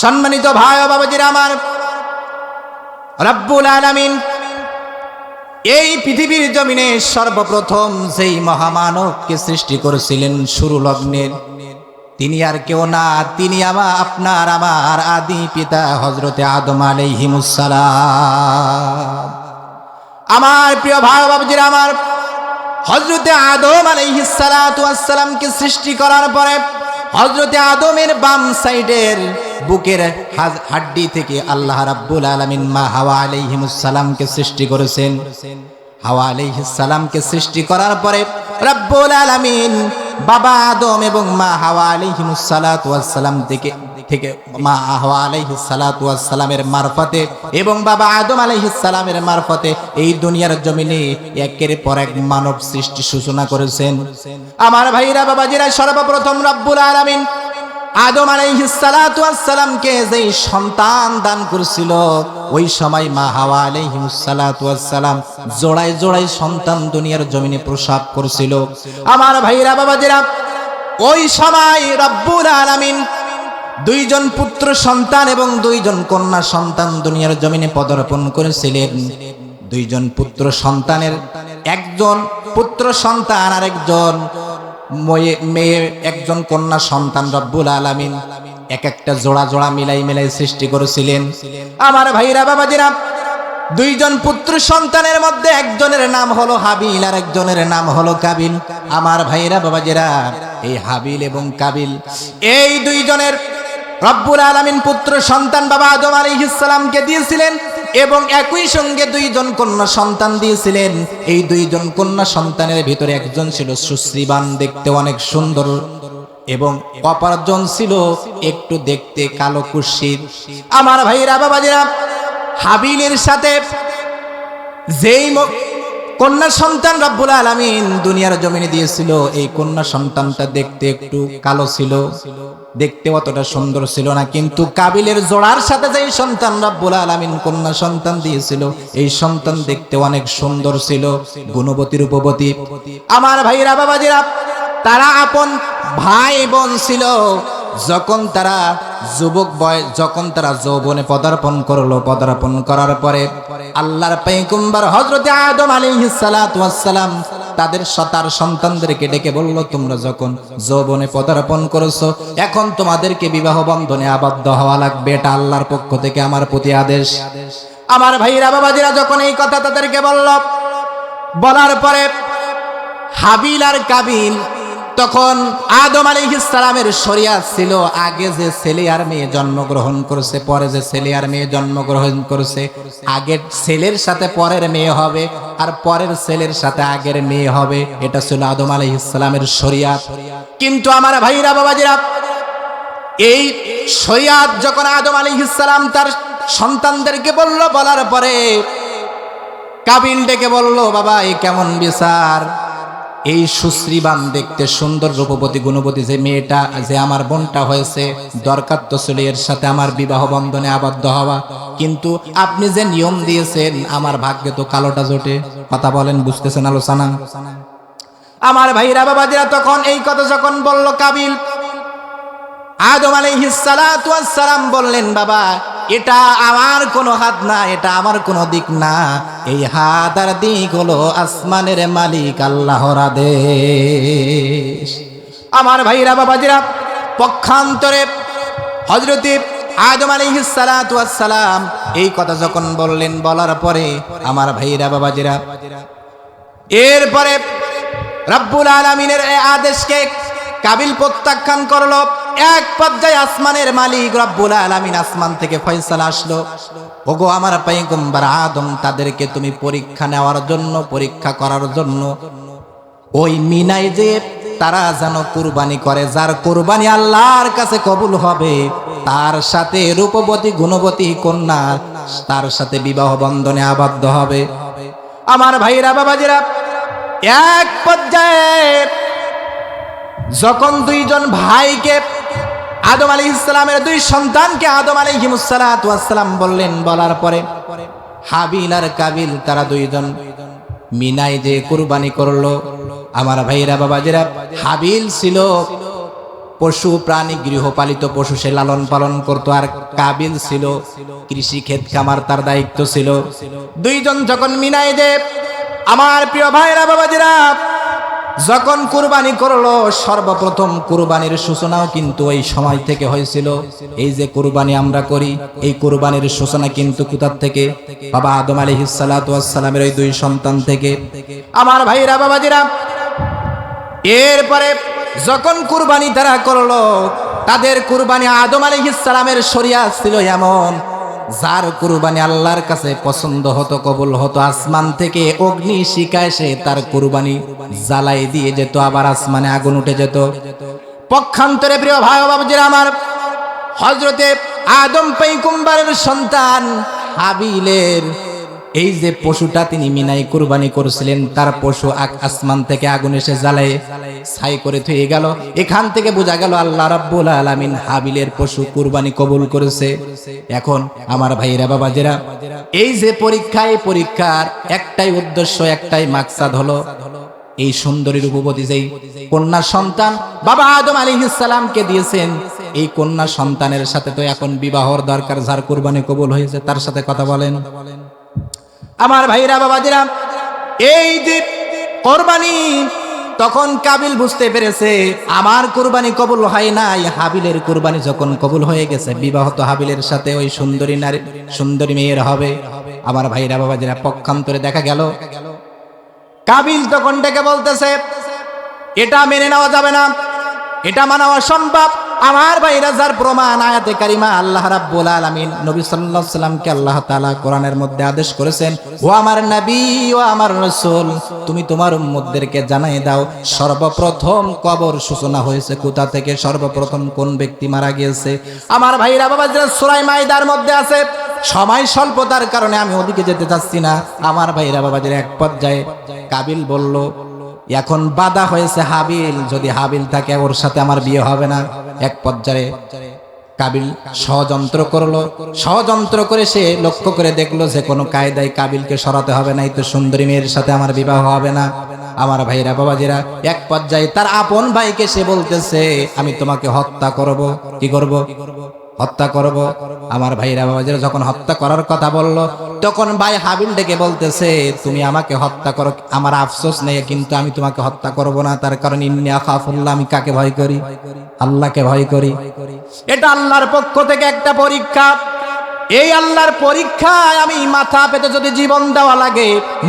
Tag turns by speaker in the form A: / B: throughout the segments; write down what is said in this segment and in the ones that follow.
A: সম্মানিত ভাই বাবাজিরা আমার, রব্বুল আলামিন, এই পৃথিবীর জমিনে সর্বপ্রথম যেই মহামানবকে সৃষ্টি করেছিলেন শুরু লগ্নের তিনি আর কেউ না, তিনি আমার আপনার আমার আদি পিতা হজরতে আদম আলাইহিমুসালাম আমার প্রিয় ভাই বাবাজিরা আমার হজরতে আদম আলাইহিসালামকে সৃষ্টি করার পরে হজরতে আদমের বাম সাইডের বুকের হাড্ডি থেকে আল্লাহ রাব্বুল আলমিন মা হাওয়া আলাইহিমুসালামকে সৃষ্টি করেছেন। হাওয়া আলাইহিসালামকে সৃষ্টি করার পরে রাব্বুল আলমিন বাবা আদম এবং মা হাওয়া আলাইহিমুসসালাতু ওয়াসসালাম থেকে থেকে মা হাওয়া আলাইহিসসালাতু ওয়াসসালামের মারফতে এবং বাবা আদম আলাইহিসসালামের মারফতে এই দুনিয়ার জমিনে একের পর এক মানব সৃষ্টি সূচনা করেছেন। আমার ভাইরা, বাবাজিরা, সর্বপ্রথম রব্বুল আলামিন আদম আলাইহিসসালামকে যেই সন্তান দান করেছিল, ওই সময় মা হাওয়া আলাইহিসসালাম জোড়ায় জোড়ায় সন্তান দুনিয়ার জমিনে প্রসাব করেছিল। আমার ভাইরা, বাবাজিরা, ওই সময় রব্বুল আলামিন দুইজন পুত্র সন্তান এবং দুইজন কন্যা সন্তান দুনিয়ার জমিনে পদার্পণ করেছিলেন। দুইজন পুত্র সন্তানের একজন পুত্র সন্তান আর একজন মেয়ে একজন কন্যা সন্তান রব্বুল আলামিন। এক একটা জোড়া জোড়া মিলাই মিলাই সৃষ্টি করেছিলেন। আমার ভাইরা, বাবাজিরা, দুইজন পুত্র সন্তানের মধ্যে একজনের নাম হলো হাবিল আর একজনের নাম হলো কাবিল। আমার ভাইরা, বাবাজিরা, এই হাবিল এবং কাবিল, এই দুইজনের রব্বুল আলামিন পুত্র সন্তান বাবা আদম আলী ইসলামকে দিয়েছিলেন এবং একই সঙ্গে দুইজন কন্যা সন্তান দিয়েছিলেন। এই দুইজন কন্যা সন্তানের ভিতরে একজন ছিল সুশ্রীবান দেখতে অনেক সুন্দর এবং অপরজন ছিল একটু দেখতে কালো কুশির। আমার ভাইরা বাবাজিরা, হাবিলের সাথে যেই কন্যা সন্তান রব্বুল আলামিন দুনিয়ার জমিনে দিয়েছিল। এই কন্যা সন্তানটা দেখতে একটু কালো ছিল, দেখতে অতটা সুন্দর ছিল না, কিন্তু কাবিলের জোড়ার সাথে যেই সন্তান রব্বুল আলামিন কন্যা সন্তান দিয়েছিল, এই সন্তান দেখতে অনেক সুন্দর ছিল গুণবতী রূপবতী আমার ভাইরা, বাবাজিরা, তারা আপন ভাই বোন ছিল। যখন তারা যুবক বয় যখন তারা যৌবনে পদার্পণ করল, পদার্পণ করার পরে আল্লাহর পেকুম্বার হজরতে আদম আলাইহিস সালাতু সালাম তাদের সতার সন্তানদেরকে ডেকে বলল, তোমরা যখন যৌবনে পদার্পণ করেছ, এখন তোমাদেরকে বিবাহ বন্ধনে আবদ্ধ হওয়া লাগবে। এটা আল্লাহর পক্ষ থেকে আমার প্রতি আদেশ। আমার ভাইরা, বাবাজিরা যখন এই কথা তাদেরকে বলল, বলার পরে হাবিল আর কাবিল তখন আদম আলাইহিসসালামের শরিয়াত ছিল আগে যে ছেলে আর মেয়ে জন্মগ্রহণ করেছে, পরে যে ছেলে আর মেয়ে জন্মগ্রহণ করেছে, আগের ছেলের সাথে পরের মেয়ে হবে আর পরের ছেলের সাথে আগের মেয়ে হবে। এটা ছিল আদম আলাইহিসসালামের শরিয়াত। কিন্তু আমার ভাইরা, বাবাজিরা, এই শরিয়াত যখন আদম আলী ইসলাম তার সন্তানদেরকে বলল, বলার পরে কাবিল ডেকে বলল বাবা এই কেমন বিচার? এই সুশ্রীবান দেখতে সুন্দর রূপবতী গুণবতী যে মেয়েটা, যে আমার বোনটা হয়েছে, দরকার তো ছিল এর সাথে আমার বিবাহ বন্ধনে আবদ্ধ হওয়া। কিন্তু আপনি যে নিয়ম দিয়েছেন, আমার ভাগ্যে তো কালোটা জোটে। কথা বলেন, বুঝতেছেন আলোচনা? আমার ভাইরা বাবাজিরা তখন এই কথা যখন বলল, কাবিল আদম আলাইহিসসালাম বললেন, বাবা, এটা আমার কোনো হাত না, এটা আমার কোনো দিক না। এই হাত আর দিক হলো আসমানের মালিক, আল্লাহর আদেশ। আমার ভাইরা, বাবাজিরা, পক্ষান্তরে হজরতে আদম আলাইহিসসালাম এই কথা যখন বললেন, বলার পরে আমার ভাইরা, বাবাজিরা, এরপরে রব্বুল আলমিনের আদেশকে কাবিল প্রত্যাখ্যান করল। এক পর্যায়ে আসমানের মালিক রব্বুল আলমিন আসমান থেকে ফয়সালা আসলো। ওগো আমার পাইগম্বার আদম, তাদেরকে তুমি পরীক্ষা নেওয়ার জন্য, পরীক্ষা করার জন্য। ওই মিনাই যে তারা যেন কুরবানি করে, যার কুরবানি আল্লাহর কাছে কবুল হবে, তার সাথে রূপবতী, গুণবতী কন্যা, তার সাথে বিবাহ বন্ধনে আবদ্ধ হবে। আমার ভাইরা বাবাজিরা, এক পর্যায়ে যখন দুইজন ভাইকে আদম আলী ইসলামের দুই সন্তানকে আদম আলী হিমুসালাম বললেন, বলার পরে হাবিল আর কাবিল, তারা দুইজন মিনাই যে কুরবানি করল। আমার ভাইরা বাবাজিরা, হাবিল ছিল পশু প্রাণী, গৃহপালিত পশু, সে লালন পালন করতো। আর কাবিল ছিল কৃষি ক্ষেত খামার, তার দায়িত্ব ছিল। দুইজন যখন মিনাই দেব আমার প্রিয় ভাইরা বাবাজিরা যখন কুরবানি করল, সর্বপ্রথম কুরবানির সূচনাও কিন্তু ওই সময় থেকে হয়েছিল। এই যে কুরবানি আমরা করি, এই কুরবানির সূচনা কিন্তু কোথার থেকে? বাবা আদম আলী হিসালামের ওই দুই সন্তান থেকে। আমার ভাইরা, বাবাজিরা, এরপরে যখন কুরবানি তারা করল, তাদের কুরবানি আদম আলী ইসলামের শরিয়া ছিল এমন যার কুরবানি আল্লাহর কাছে পছন্দ হতো, কবুল হতো, আসমান থেকে অগ্নি শিকায় সে তার কুরবানি জ্বালাই দিয়ে যেত, আবার আসমানে আগুন উঠে যেত। পক্ষান্তরে প্রিয় ভাই বাবুজির আমার হজরতে আদম পেইকুম্বারের সন্তান হাবিলের এই যে পশুটা তিনি মিনাই কুরবানি করেছিলেন, তার পশু আসমান থেকে আগুন এসে জ্বালায়, ছাই করে থয়ে গেল। এখান থেকে বোঝা গেল আল্লাহ রাব্বুল আলামিন হাবিলের পশু কুরবানি কবুল করেছে। এখন আমার ভাইরা বাবাজেরা, এই যে পরীক্ষা, এই পরীক্ষার একটাই উদ্দেশ্য, একটাই মাকসাদ হলো এই সুন্দরী রূপবতী যেই কন্যা সন্তান বাবা আদম আলী ইসালামকে দিয়েছেন, এই কন্যা সন্তানের সাথে তো এখন বিবাহর দরকার, যার কুরবানি কবুল হয়েছে, তার সাথে কথা বলেন। আমার ভাইরা বাবাজিরা এই যে কোরবানি, তখন কাবিল বুঝতে পেরেছে, আমার কুরবানি কবুল হয় নাই। হাবিলের কুরবানি যখন কবুল হয়ে গেছে বিবাহত হাবিলের সাথে ওই সুন্দরী নারী, সুন্দরী মেয়ের হবে। আমার ভাইরা বাবা বাবাজিরা পক্ষান্তরে দেখা গেল। কাবিল তখন ডেকে বলতেছে, এটা মেনে নেওয়া যাবে না। এটা মানা অসম্ভব আমার ভাইরা যার প্রমাণ, আয়াতে কারিমা আল্লাহ রাব্বুল আলামিন নবী সাল্লাল্লাহু আলাইহি সাল্লামকে আল্লাহ তাআলা কোরআনের মধ্যে আদেশ করেছেন, ও আমার নবী, ও আমার রাসূল, তুমি তোমার উম্মতদেরকে জানাই দাও, সর্বপ্রথম কবর সূচনা হয়েছে কোথা থেকে? সর্বপ্রথম কোন ব্যক্তি মারা গিয়েছে? আমার ভাইরা বাবা, যারা সূরা মাইদার মধ্যে আছে, সময় স্বল্পতার কারণে আমি ওদিকে যেতে চাচ্ছি না। আমার ভাইরা বাবাদের এক পর্যায়ে কাবিল বলল এখন বাধা হয়েছে হাবিল, যদি হাবিল থাকে ওর সাথে আমার বিয়ে হবে না। এক পর্যায়ে কাবিল ষড়যন্ত্র করল। ষড়যন্ত্র করে সে লক্ষ্য করে দেখল যে কোনো কায়দায় কাবিলকে সরাতে হবে না এই তো সুন্দরী মেয়ের সাথে আমার বিবাহ হবে না। আমার ভাইরা, বাবাজিরা, এক পর্যায়ে তার আপন ভাইকে সে বলতেছে, আমি তোমাকে হত্যা করব। কি করব? হত্যা করব। আমার ভাইরা বাবাজিরা যখন হত্যা করার কথা বলল, তখন ভাই হাবিল ডেকে বলতেছে, তুমি আমাকে হত্যা করো। আমার আফসোস নেই, কিন্তু আমি তোমাকে হত্যা করব না। তার কারণ ইন্নি আখাফুল্লাহ, আমি কাকে ভয় করি? আল্লাহকে ভয় করি? এটা আল্লাহর পক্ষ থেকে একটা পরীক্ষা। এই আল্লাহর পরীক্ষায় আমি মাথা পেতে যদি জীবন দেওয়া লাগে,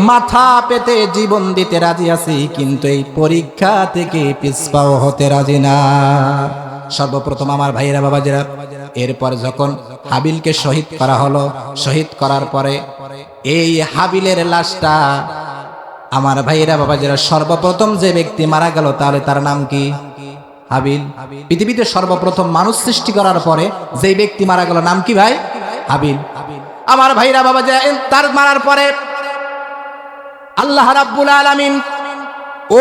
A: মাথা পেতে জীবন দিতে রাজি আছি, কিন্তু এই পরীক্ষা থেকে পিছপাও হতে রাজি না। সর্বপ্রথম আমার ভাইয়েরা, বাবাজিরা, এরপর যখন হাবিলকে শহীদ করা হলো, শহীদ করার পরে এই হাবিলের লাশটা আমার ভাইয়েরা, বাবাজিরা, সর্বপ্রথম যে ব্যক্তি মারা গেল, তাহলে তার নাম কি? হাবিল। পৃথিবীতে সর্বপ্রথম মানুষ সৃষ্টি করার পরে যে ব্যক্তি মারা গেল, নাম কি ভাই? হাবিল আমার ভাইরা, বাবা যে তার মারার পরে আল্লাহ রাব্বুল আলামিন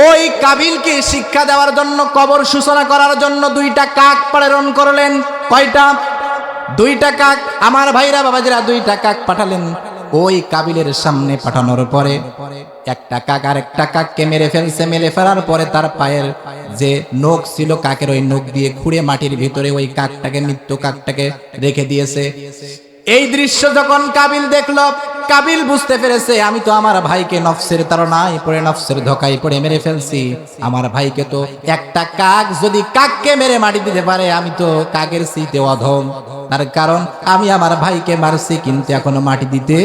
A: ওই কাবিলকে শিক্ষা দেওয়ার জন্য, কবর সূচনা করার জন্য দুইটা কাক প্রেরণ করলেন। কয়টা? দুইটা কাক। আমার ভাইরা বাবাজিরা দুইটা কাক পাঠালেন। ওই কাবিলের সামনে পাঠানোর পরে একটা কাক আর একটা কাককে মেরে ফেলছে। মেরে ফেলার পরে তার পায়ের যে নখ ছিল, কাকের ওই নখ দিয়ে খুঁড়ে মাটির ভিতরে ওই কাকটাকে মৃত্যু কাকটাকে রেখে দিয়েছে। এই দৃশ্য যখন কাবিল দেখল, কাবিল বুঝতে পেরেছে, আমি তো আমার ভাইকে নফসের তাড়নায় পড়ে নফসের ধোকায় পড়ে মেরে ফেলছি। আমার ভাইকে তো একটা কাক যদি কাককে মেরে মাটি দিতে পারে, আমি তো কাকের সিতে অধম। তার কারণ, আমি আমার ভাইকে মারছি, কিন্তু এখনও মাটি দিতে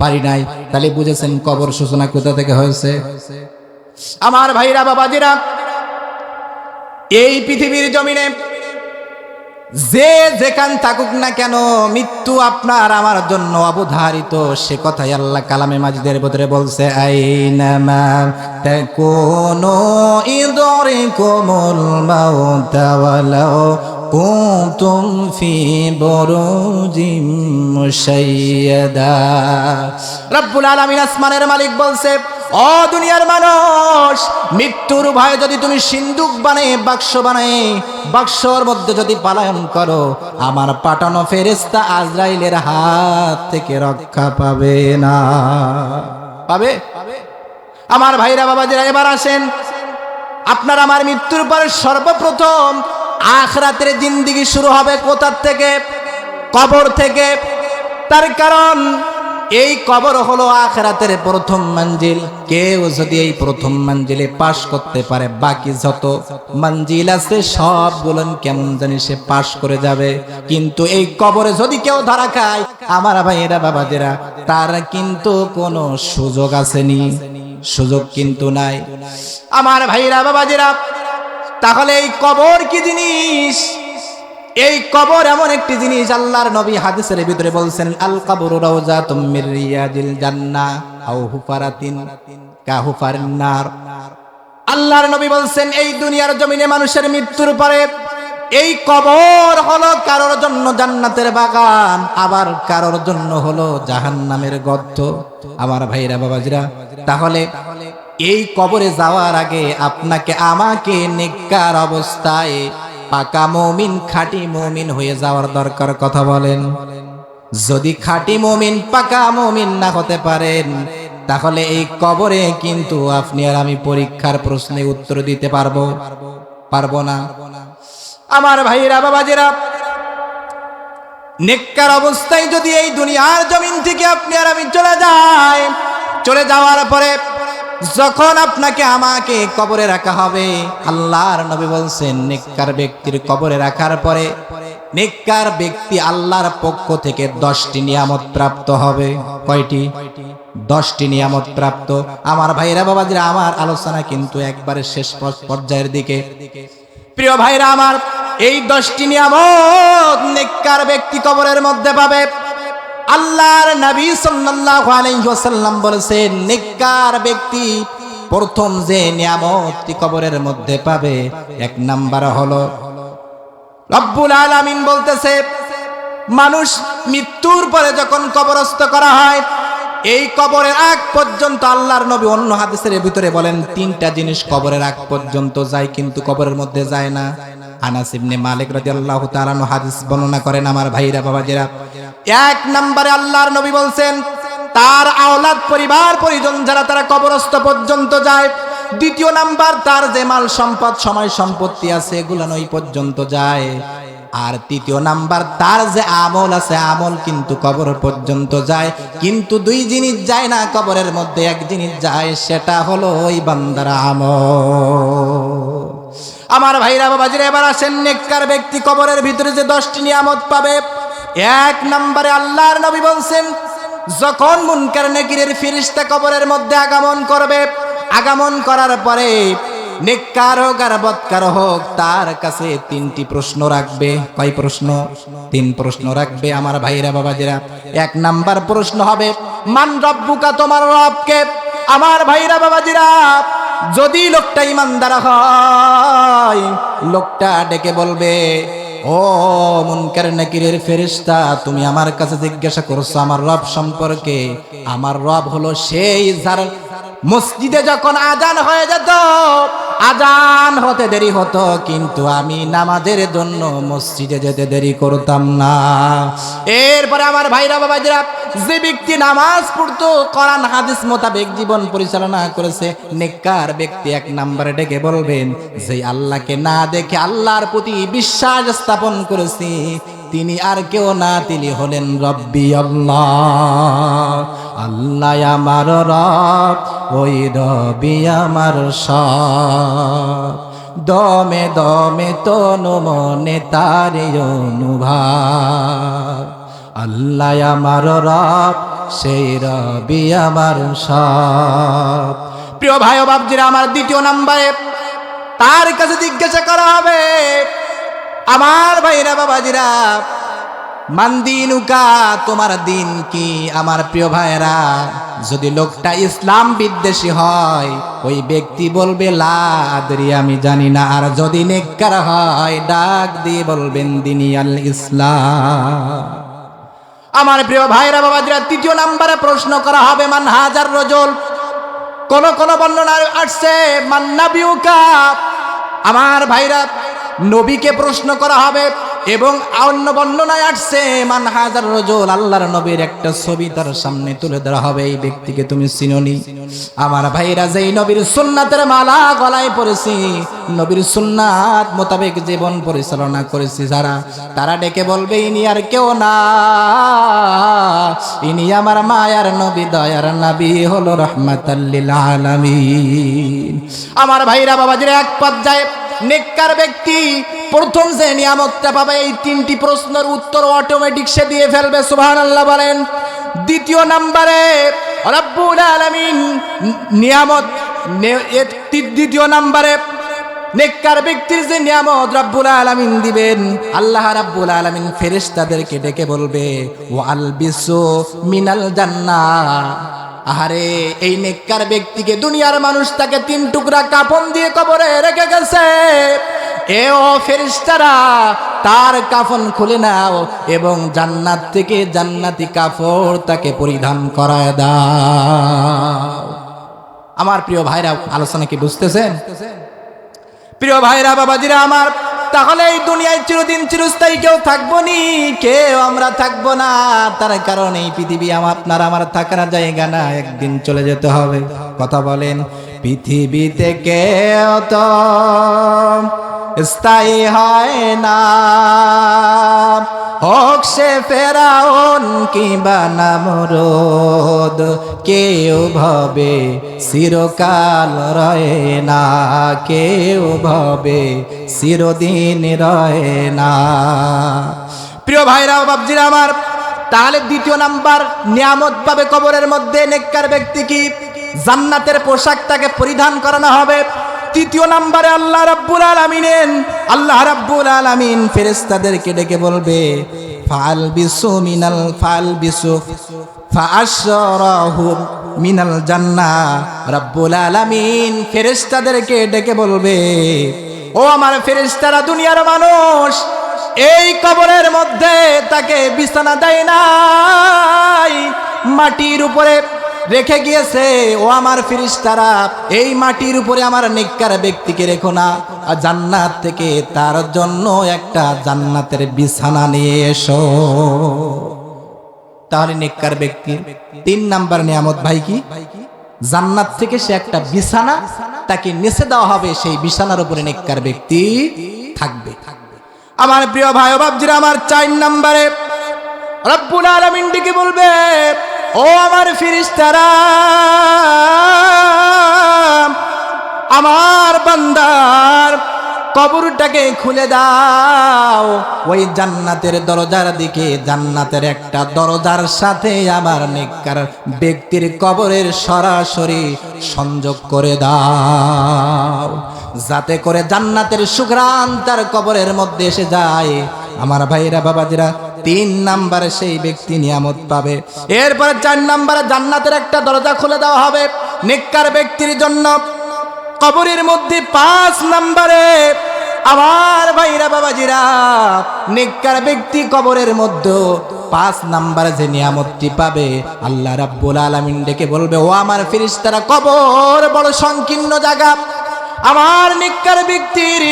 A: পারি নাই। তাহলে বুঝেছেন কবর সূচনা কোথা থেকে হয়েছে? আমার ভাইরা, বাবাজিরা, এই পৃথিবীর জমিনে যে যেখান থাকুক না কেন, মৃত্যু আপনার আমার জন্য অবধারিত। সে কথাই আল্লাহ কালামে মাজিদের ভিতরে বলছে, আইনামা কুনতুম ফি বুরুজিম মুশাইয়াদা রব্বুল আলামিন আসমানের মালিক বলছে, ও দুনিয়ার মানুষ, মৃত্যুর ভয়ে যদি তুমি সিন্ধুক বানাই বাক্স বানাই বাক্সর মধ্যে যদি পালায়ন করো, আমার পাঠানো ফেরেস্তা আজরাইলের হাত থেকে রক্ষা পাবে না। পাবে? আমার ভাইরা বাবাজিরা এবার আসেন। আপনার আমার মৃত্যুর পরে সর্বপ্রথম আখরাতের জিন্দিগি শুরু হবে কোথার থেকে? কবর থেকে। তার কারণ, এই কবর হলো আখরাতের প্রথম মঞ্জিল। কেউ যদি এই প্রথম মঞ্জিলে পাশ করতে পারে, বাকি যত মঞ্জিল আছে সব সবগুলো কেমন জানি সে পাশ করে যাবে। কিন্তু এই কবরে যদি কেউ ধরা খায়, আমার ভাইয়েরা, বাবাদেরা, তার কিন্তু কোনো সুযোগ আসেনি। সুযোগ কিন্তু নাই। আমার ভাইরা বাবাজিরা তাহলে এই কবর কি জিনিস? এই কবর এমন একটি জিনিস আল্লাহর নবী হাদিসের ভিতরে বলছেন, আল কবর রাউজাতুম মির রিয়াজিল জান্নাহ আও হুফারাতিন কা হুফারিন নার। আল্লাহর নবী বলছেন, এই দুনিয়ার জমিনে মানুষের মৃত্যুর পরে এই কবর হলো কারোর জন্য জান্নাতের বাগান, আবার কারোর জন্য হলো জাহান্নামের গর্ত। আমার ভাইরা, বাবাজিরা, তাহলে এই কবরে যাওয়ার আগে আপনাকে আমাকে নেককার অবস্থায় পাকা মমিন, খাঁটি মমিন হয়ে যাওয়ার দরকার কথা বলেন। যদি খাঁটি মমিন, পাকা মমিন না হতে পারেন, তাহলে এই কবরে কিন্তু আপনি আর আমি পরীক্ষার প্রশ্নে উত্তর দিতে পারব। পারব না। আমার ভাইরা, বাবাজিরা নেককার অবস্থায় যদি এই দুনিয়ার জমিন থেকে আপনি আর আমি চলে যাই, চলে যাওয়ার পরে যখন আপনাকে আমাকে কবরে রাখা হবে, আল্লাহর নবী বলছেন নেককার ব্যক্তির কবরে রাখার পরে নেককার ব্যক্তি আল্লাহর পক্ষ থেকে দশটি নিয়ামত প্রাপ্ত হবে। কয়টি? দশটি নিয়ামত প্রাপ্ত। আমার ভাইরা বাবাজিরা, আমার আলোচনা কিন্তু একবারে শেষ পর্যায়ের দিকে। প্রিয় ভাইরা, আমার এই দশটি নিয়ামত নেককার ব্যক্তি কবরের মধ্যে পাবে। আল্লাহর নবী সাল্লাল্লাহু আলাইহি ওয়াসাল্লাম বলেছেন নেককার ব্যক্তি প্রথম যে নিয়ামতটি কবরের মধ্যে পাবে, এক নাম্বার হলো রব্বুল আলামিন বলতেছে, মানুষ মৃত্যুর পরে যখন কবরস্থ করা হয়, এই কবরের আগ পর্যন্ত আল্লাহর নবী অন্য হাদিসের ভিতরে বলেন, তিনটা জিনিস কবরের আগ পর্যন্ত যায় কিন্তু কবরের মধ্যে যায় না। আনাস ইবনে মালিক রাদিয়াল্লাহু তাআলা হাদিস বর্ণনা করেন, আমার ভাইরা বাবাজিরা এক নম্বরে আল্লাহর নবী বলছেন, তার আওলাদ পরিবার পরিজন যারা তারা কবরস্থ পর্যন্ত যায়। দ্বিতীয় নাম্বার, তার যে মাল সম্পদ, সময় সম্পত্তি আছে, এগুলো ওই পর্যন্ত যায়। আর তৃতীয় নাম্বার, তার যে আমল আছে, আমল কিন্তু কবর পর্যন্ত যায়। কিন্তু দুই জিনিস যায় না কবরের মধ্যে, এক জিনিস যায়, সেটা হলো ওই বান্দার আমল। আমার ভাইরা, বাবাজিরা, এবার আসেন নেককার ব্যক্তি কবরের ভিতরে যে দশটি নিয়ামত পাবে। এক নম্বরে আল্লাহর নবী বলছেন, যখন মুনকার নেকিরের ফিরিস্তা কবরের মধ্যে আগমন করবে, আগমন করার পরে নেককার হোক আর বৎকার হোক, তার কাছে তিনটি প্রশ্ন রাখবে। কয় প্রশ্ন? তিন প্রশ্ন রাখবে আমার ভাইরা বাবাজিরা। এক নাম্বার প্রশ্ন হবে, মান রব্বুকা, তোমার রবকে? আমার ভাইরা বাবাজিরা, যদি লোকটা ইমানদার হয়, লোকটা ডেকে বলবে ও মুনকার নাকিরের ফেরিস্তা তুমি আমার কাছে জিজ্ঞাসা করছ আমার রব সম্পর্কে। আমার রব হলো সেই যার মসজিদে যখন আজান হয়ে যেত আজান হতে দেরি হতো, কিন্তু আমি নামাজের জন্য মসজিদে যেতে দেরি করতাম না। এরপরে আমার ভাইরা, বাবাজিরা, যে ব্যক্তি নামাজ পড়তো, কোরআন, হাদিস মোতাবেক জীবন পরিচালনা করেছে, নেককার ব্যক্তি এক নম্বরে ডেকে বলবেন, যে আল্লাহকে না দেখে আল্লাহর প্রতি বিশ্বাস স্থাপন করেছি তিনি আর কেউ না, তিনি হলেন রব্বি আল্লাহ। আল্লাহ আমার রব, ওই রবি আমার সব। দমে দমে তনু মনে তারে অনুভব। আল্লাহ আমার রব, সেই রবি আমার সব। প্রিয় ভাই বাবজিরা আমার দ্বিতীয় নাম্বারে তার কাছে জিজ্ঞাসা করা হবে আমার ভাইরা, বাবাজিরা, মান্দিনুকা, তোমার দিন কি? আমার প্রিয় ভাইরা, যদি লোকটা ইসলাম বিদ্বেষী হয়, ওই ব্যক্তি বলবে, লাদরি, আমি জানি না। আর যদি নেককার হয়, ডাক দিয়ে বলবেন দিনী আল ইসলাম। আমার প্রিয় ভাইরা, বাবাজিরা, তৃতীয় নাম্বারে প্রশ্ন করা হবে মান হাজার রজল, কোন কোন বর্ণনা আসছে, মান্নাবিউকা? আমার ভাইরা নবীকে প্রশ্ন করা হবে এবং অন্য বর্ণনায় আসছে, মান হাজার রজল, আল্লাহর নবীর একটা ছবি তার সামনে তুলে ধরা হবে, এই ব্যক্তিকে তুমি চিননি? আমার ভাইরা, যেই নবীর সুন্নাতের মালা গলায় পড়েছি নবীর সুন্নাত মোতাবেক জীবন পরিচালনা করেছি যারা, তারা ডেকে বলবে, ইনি আর কেউ না। ইনি আমার মায়ার নবী, দয়ার নবী, হলো রহমাতাল্লিল আলামিন। আমার ভাইরা, বাবাজিরা, এক পর্যায়ে নেককার ব্যক্তি প্রথম যে নিয়ামতটা পাবে, এই তিনটি প্রশ্নের উত্তর অটোমেটিক সে দিয়ে ফেলবে, সুবহানাল্লাহ বলেন। দ্বিতীয় নাম্বারে, রব্বুল আলামিন নিয়ামত দ্বিতীয় নাম্বারে নেককার ব্যক্তির যে নিয়ামত রাব্বুল আলামিন দিবেন, আল্লাহ রাব্বুল আলামিন ফেরেশতাদেরকে ডেকে বলবে ও আলবিসু মিনাল জান্নাহ। আহারে, এই নেককার ব্যক্তিকে দুনিয়ার মানুষ তাকে তিন টুকরা কাফন দিয়ে কবরে রেখে গেছে। এ ও ফেরিস্তারা তার কাফন খুলে নাও এবং জান্নাত থেকে জান্নাতি কাপড় তাকে পরিধান করায় দাও। আমার প্রিয় ভাইরা, আলোচনা কি বুঝতেছেন? প্রিয় ভাইরা, বাবাজিরা আমার, তাহলে এই দুনিয়ায় চিরদিন চিরস্থায়ী কেউ থাকব নি? কেউ আমরা থাকব না। তার কারণ এই পৃথিবী আমার, আপনার আমার থাকার জায়গা না। একদিন চলে যেতে হবে। কথা বলেন, পৃথিবীতে কেউ তো স্থায়ী হয় না। হোক সে ফেরাউন কিংবা নামরোদ, কেউ ভবে চিরকাল রয়ে না, কেউ ভাবে চিরদিন রয়ে না। প্রিয় ভাইরা বাবজিরা আমার, তাহলে দ্বিতীয় নাম্বার, নিয়ামত পাবে কবরের মধ্যে নেককার ব্যক্তি কি? জান্নাতের পোশাক তাকে পরিধান করানো হবে। তৃতীয় নাম্বারে আল্লাহ রাব্বুল আলামিনেন আল্লাহ রাব্বুল আলামিন ফেরেশতাদেরকে ডেকে বলবে ফাল বিসু মিনাল ফাল বিসু ফাআশরাহু মিনাল জান্নাহ রাব্বুল আলামিন ফেরেশতাদেরকে ডেকে বলবে, ও আমার ফেরেশতারা দুনিয়ার মানুষ, এই কবরের মধ্যে তাকে বিছানা দেয় নাই, মাটির উপরে রেখে গিয়েছে, ও আমার ফিরিস্তারা, এই মাটির উপরে আমার নিকার ব্যক্তিকে রেখো না। জান্নাত থেকে তার জন্য একটা জান্নাতের বিছানা নিয়ে এসো। তাহলে নিকার ব্যক্তির তিন নাম্বার নিয়ামত ভাই কি? জান্নাত থেকে সে একটা বিছানা, তাকে নিচে দেওয়া হবে, সেই বিছানার উপরে নিকার ব্যক্তি থাকবে। আমার প্রিয় ভাই ও বাবজিরা আমার চার নাম্বারে। রব্বুল আলমিন ডেকে বলবে ও আমার ফিরিস্তারা আমার বান্দার কবরটাকে খুলে দাও। ওই জান্নাতের দরজার দিকে, জান্নাতের একটা দরজার সাথে আমার নেককার ব্যক্তির কবরের সরাসরি সংযোগ করে দাও। যাতে করে জান্নাতের সুঘ্রাণ তার কবরের মধ্যে এসে যায়। আমার ভাইরা, বাবাজিরা, তিন নাম্বারে সেই ব্যক্তি নিয়ামত পাবে। এরপরে চার নাম্বারে জান্নাতের একটা দরজা খুলে দেওয়া হবে নেককার ব্যক্তির জন্য। কবরের মধ্যে পাঁচ নাম্বারে আমার ভাইরা বাবাজিরা নেককার ব্যক্তি কবরের মধ্যে পাঁচ নাম্বার যে নিয়ামতটি পাবে, আল্লাহ রাব্বুল আলামিন ডেকে বলবে, ও আমার ফিরিস্তারা কবর বড় সংকীর্ণ জায়গা। আমার নিকার ব্যক্তির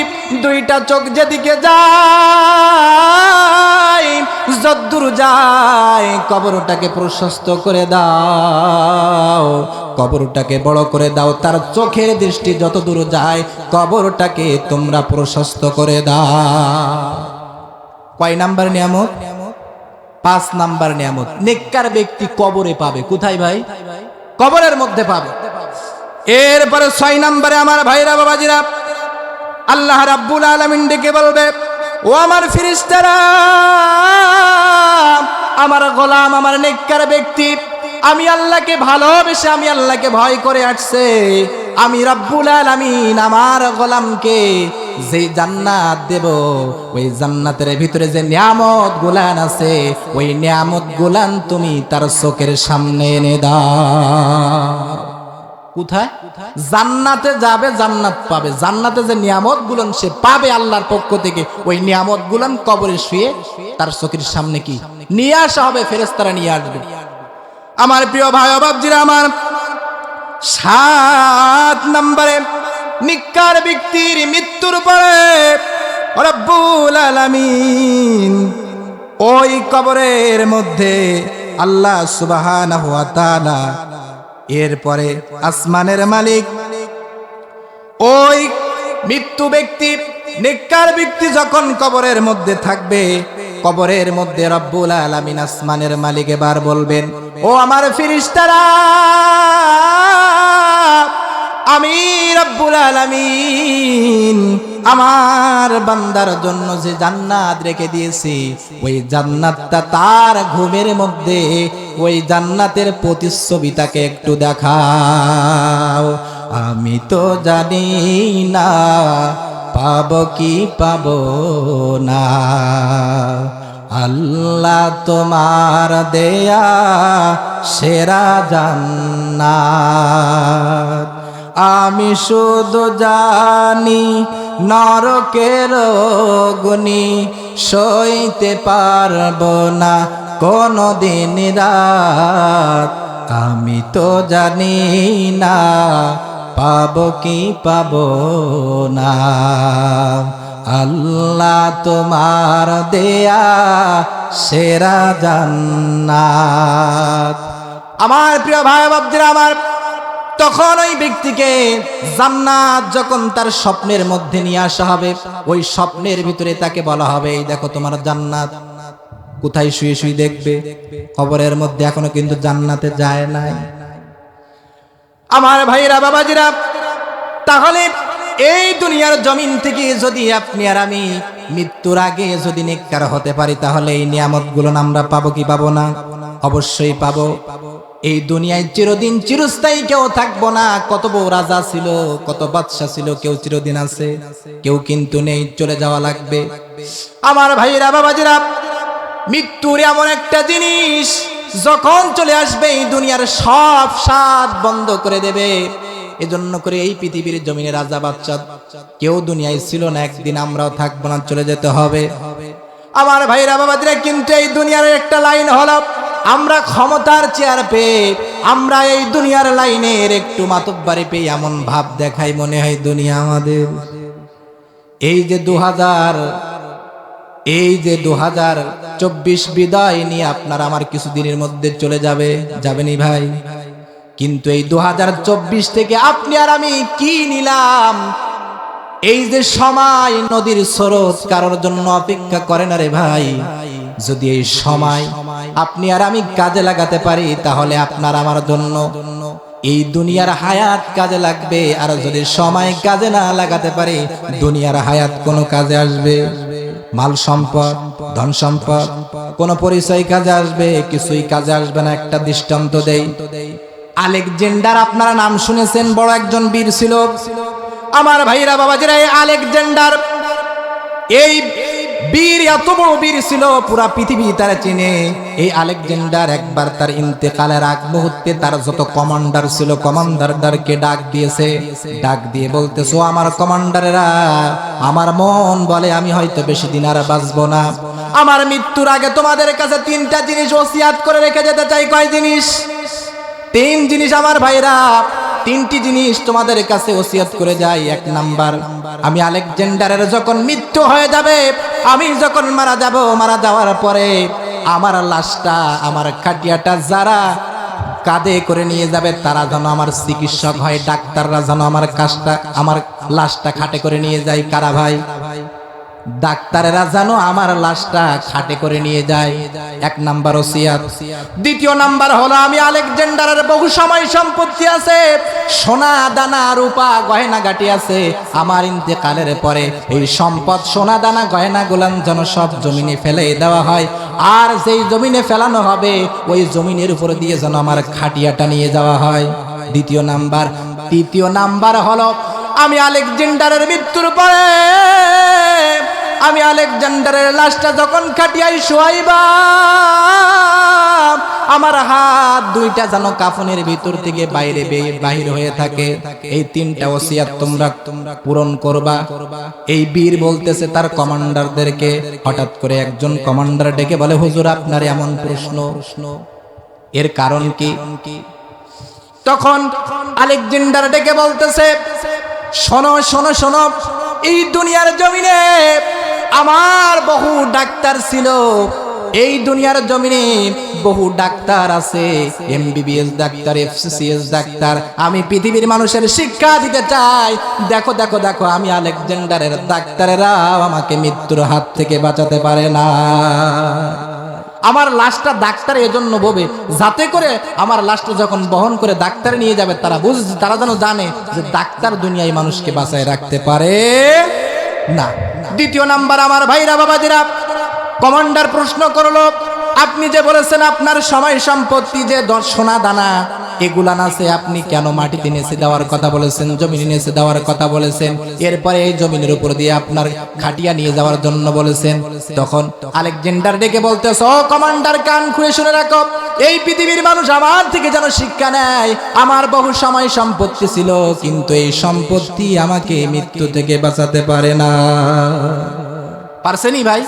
A: দুইটা চোখ যেদিকে যায় যদ্দূর যায়, কবরটাকে প্রশস্ত করে দাও। কবরটাকে বড় করে দাও, তার চোখের দৃষ্টি যত দূর যায়, কবরটাকে তোমরা প্রশস্ত করে দাও। কয় নাম্বার নিয়ামত? পাঁচ নাম্বার নিয়ামত। নেককার ব্যক্তি কবরে পাবে। কোথায় ভাই? কবরের মধ্যে পাবে। এরপরে ছয় নাম্বারে আমার ভাইরা, বাবাজিরা, আল্লাহ রাব্বুল আলমিন ডেকে বলবে ও আমার ফিরিস্তারা, আমার গোলাম, আমার নেককার ব্যক্তি, আমি আল্লাহকে ভালোবেসে, আমি আল্লাহকে ভয় করে আসছে। আমি রব্বুল আলামিন আমার গোলামকে যে জান্নাত দেব, ওই জান্নাতের ভিতরে যে নিয়ামত গুলান আছে, ওই নিয়ামত গুলান তুমি তার চোখের সামনে এনে দাও। কোথায়? জান্নাতে যাবে, জান্নাত পাবে। জান্নাতে যে নিয়ামত গুলন সে পাবে আল্লাহর পক্ষ থেকে, ওই নিয়ামত গুলন কবরে শুয়ে তার চোখের সামনে কি? নিয়ে আসা হবে ফেরেস্তারা নিয়ে আসবে। আমার প্রিয় ভাই অবাবজিরা আমার সাত নম্বরে নিকার ব্যক্তির মৃত্যুর পরে রব্বুল আলামিন ওই কবরের মধ্যে আল্লাহ তাআলা এরপরে আসমানের মালিক, ওই মৃত্যু ব্যক্তি নিকার ব্যক্তি যখন কবরের মধ্যে থাকবে, কবরের মধ্যে রব্বুল আলামিন আসমানের মালিক এবার বলবেন, ও আমার ফিরিস্তারা, আমি রব্বুল আলামিন আমার বান্দার জন্য যে জান্নাত রেখে দিয়েছি, ওই জান্নাতটা তার ঘুমের মধ্যে, ওই জান্নাতের প্রতিচ্ছবিটাকে একটু দেখাও। আমি তো জানি না, পাব কি পাব না। আল্লাহ তোমার দেয়া সেরা জান্নাত। আমি শুধু জানি নরকের গুনি সইতে পারব না কোনো দিন রাত। আমি তো জানি না পাবো কি পাব না। আল্লাহ তোমার দেয়া সেরা জান্নাত। আমার প্রিয় ভাই বাবজিরা আমার তখন ওই ব্যক্তিকে জান্নাত যখন তার স্বপ্নের মধ্যে নিয়ে আসা হবে, ওই স্বপ্নের ভিতরে তাকে বলা হবে দেখো তোমার জান্নাত। কোথায় শুয়ে শুয়ে দেখবে? খবরের মধ্যে এখনও কিন্তু জান্নাতে যায় নাই। আমার ভাইরা, বাবাজিরা, তাহলে এই দুনিয়ার জমিন থেকে যদি আপনি আর আমি মৃত্যুর আগে যদি নেককার হতে পারি, তাহলে এই নিয়ামতগুলো আমরা পাবো কি পাবো না? অবশ্যই পাবো। এই দুনিয়ায় চিরদিন চিরস্থায়ী কেউ থাকব না। কত বউ রাজা ছিল, কত বাদশা ছিল, কেউ চিরদিন আছে, কেউ কিন্তু নেই, চলে যাওয়া লাগবে। আমার ভাইরা, বাবাজিরা, মৃত্যুর এমন একটা জিনিস, যখন চলে আসবে এই দুনিয়ার সব স্বাদ বন্ধ করে দেবে। এজন্য করে এই পৃথিবীর জমিনে রাজা বাচ্চা কেউ দুনিয়ায় ছিল না, একদিন আমরাও থাকব না, চলে যেতে হবে। আমার ভাইরা বাবাদিরা কিন্তু এই দুনিয়ার একটা লাইন হলো আমরা ক্ষমতার চেয়ার পেয়ে, আমরা এই দুনিয়ার লাইনের একটু মাতব্বারি পেয়ে এমন ভাব দেখাই মনে হয় দুনিয়া আমাদের। এই যে দু এই যে দু হাজার চব্বিশ বিদায় নিয়ে আপনার আমার কিছুদিনের মধ্যে চলে যাবে, যাবেনি ভাই? কিন্তু এই দু হাজার চব্বিশ থেকে আপনি আর আমি কি নিলাম? এই যে সময় নদীর স্রোত কারোর জন্য অপেক্ষা করে না রে ভাই? যদি এই সময় আপনি আর আমি কাজে লাগাতে পারি, তাহলে আপনার আমার জন্য এই দুনিয়ার হায়াত কাজে লাগবে। আর যদি সময় কাজে না লাগাতে পারি, দুনিয়ার হায়াত কোনো কাজে আসবে। মাল সম্পদ, ধন সম্পদ, কোন পরিচয় কাজে আসবে, কিছুই কাজে আসবে না, একটা দৃষ্টান্ত দেই। আলেকজেন্ডার, আপনারা নাম শুনেছেন, বড় একজন বীর ছিল। আমার ভাইরা, বাবাজিরা, এই আলেকজেন্ডার, এই বীর এত বড় বীর ছিল, পুরা পৃথিবী তারা চিনে। এই আলেকজেন্ডার একবার তার ইন্তেকালের আগ মুহূর্তে তার যত কমান্ডার ছিল, কমান্ডারদারকে ডাক দিয়েছে। ডাক দিয়ে বলতেছো আমার কমান্ডারেরা, আমার মন বলে আমি হয়তো বেশি দিন আর বাঁচবো না। আমার মৃত্যুর আগে তোমাদের কাছে তিনটা জিনিস ওসিয়াত করে রেখে যেতে চাই। কয় জিনিস? তিন জিনিস আমার ভাইরা তিনটি জিনিস তোমাদের কাছে ওসিয়াত করে যাই। এক নাম্বার, আমি আলেকজান্ডারের যখন মৃত্যু হয়ে যাবে, আমি যখন মারা যাব, মারা যাওয়ার পরে আমার লাশটা, আমার খাটিয়াটা যারা কাঁধে করে নিয়ে যাবে, তারা যেন আমার চিকিৎসক হয়, ডাক্তাররা যেন আমার কাজটা, আমার লাশটা খাটে করে নিয়ে যায়। কারা ভাই? ডাক্তারেরা যেন আমার লাশটা খাটে করে নিয়ে যায়। এক নাম্বার ওসিয়াত। দ্বিতীয় নাম্বার হলো আমি আলেকজান্ডারের বহু সময় সম্পত্তি আছে, সোনা, দানা, রূপা, গয়না গাটি আছে। আমার ইন্তেকালের পরে এই সম্পদ, সোনা, দানা, গয়না গুলান যেন সব জমিনে ফেলে দেওয়া হয়। আর যেই জমিনে ফেলানো হবে, ওই জমিনের উপর দিয়ে যেন আমার খাটিয়াটা নিয়ে যাওয়া হয়। দ্বিতীয় নাম্বার। তৃতীয় নাম্বার হলো আমি আলেকজান্ডারের মৃত্যুর পরে আমি আলেকজান্ডারের লাশটা যখন খাটিয়াই শোয়াইবা আমার হাত দুইটা যেন কাফনের ভিতর থেকে বাইরে বাহির হয়ে থাকে। এই তিনটা ওসিয়াত তোমরা তোমরা পূরণ করবা। এই বীর বলতেছে তার কমান্ডারদেরকে। হঠাৎ করে একজন কমান্ডার ডেকে বলে, হুজুর, আপনার এমন প্রশ্ন। এর কারণ কি? তখন আলেকজান্ডার ডেকে বলতেছে, শোনো শোনো শোনো, এই দুনিয়ার জমিনে আমার বহু ডাক্তার ছিল। এই দুনিয়ার জমিনে বহু ডাক্তার আছে। MBBS doctor FCCS doctor. আমি পৃথিবীর মানুষের শিক্ষা দিতে চাই। দেখো দেখো দেখো, আমি আলেকজান্ডারের ডাক্তারেরাও আমাকে মৃত্যুর হাত থেকে বাঁচাতে পারে না। আমার লাশটা ডাক্তার এজন্য ববে, যাতে করে আমার লাশটা যখন বহন করে ডাক্তারে নিয়ে যাবে, তারা বুঝ, তারা যেন জানে যে ডাক্তার দুনিয়ায় মানুষকে বাঁচায় রাখতে পারে। না। দ্বিতীয় নাম্বার আমার ভাইরা বাবাজিরা কমান্ডার প্রশ্ন করল আপনি যে বলেছেন, আপনার সময় সম্পত্তি যে সোনা দানা এগুলান আছে আপনি কেন মাটিতে নেচে দেওয়ার কথা বলেছেন, জমিনে নেচে দেওয়ার কথা বলেছেন? এরপরে এই জমিনের উপর দিয়ে আপনার খাটিয়া নিয়ে যাওয়ার জন্য বলেছেন। তখন আলেকজান্ডার ডেকে বলতেছ কমান্ডার, কান খুলে শুনে রাখো, এই পৃথিবীর মানুষ আমার থেকে যেন শিক্ষা নেয়, আমার বহু সময় সম্পত্তি ছিল, কিন্তু এই সম্পত্তি আমাকে মৃত্যু থেকে বাঁচাতে পারে না। পারছেনি ভাই?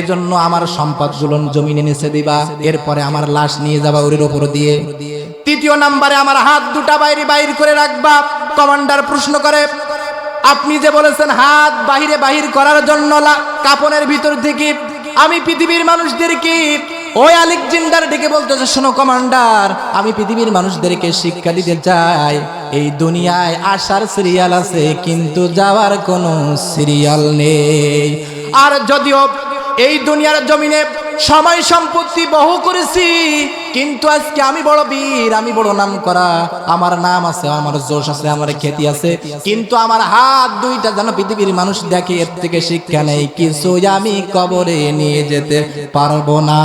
A: এজন্য আমার সম্পদগুলো জমিনে নিচে দিবা, এরপরে আমার লাশ নিয়ে যাবা ওর উপর দিয়ে। তৃতীয় নাম্বারে আমার হাত দুটা বাইরে বাইর করে রাখবা। কমান্ডার প্রশ্ন করে, আপনি যে বলেছেন হাত বাহিরে বাহির করার জন্য কাপনের ভিতর থেকে, আমি পৃথিবীর মানুষদেরকে ওই আলেকজান্ডার ডেকে বলতেছে, শোনো কমান্ডার, আমি পৃথিবীর মানুষদেরকে শিক্ষা দিতে চাই। এই দুনিয়ায় আসার সিরিয়াল আছে, কিন্তু যাওয়ার কোনো সিরিয়াল নেই। আর যদিও এই দুনিয়ার জমিনে সময় সম্পত্তি বহু করেছি, কিন্তু আজকে আমি বড় বীর, আমি বড় নাম করা আমার নাম আছে, আমার জোশ আছে, আমার খ্যাতি আছে, কিন্তু আমার হাত দুইটা যেন পৃথিবীর মানুষ দেখে, এর থেকে শিক্ষা নেই কিছু আমি কবরে নিয়ে যেতে পারব না।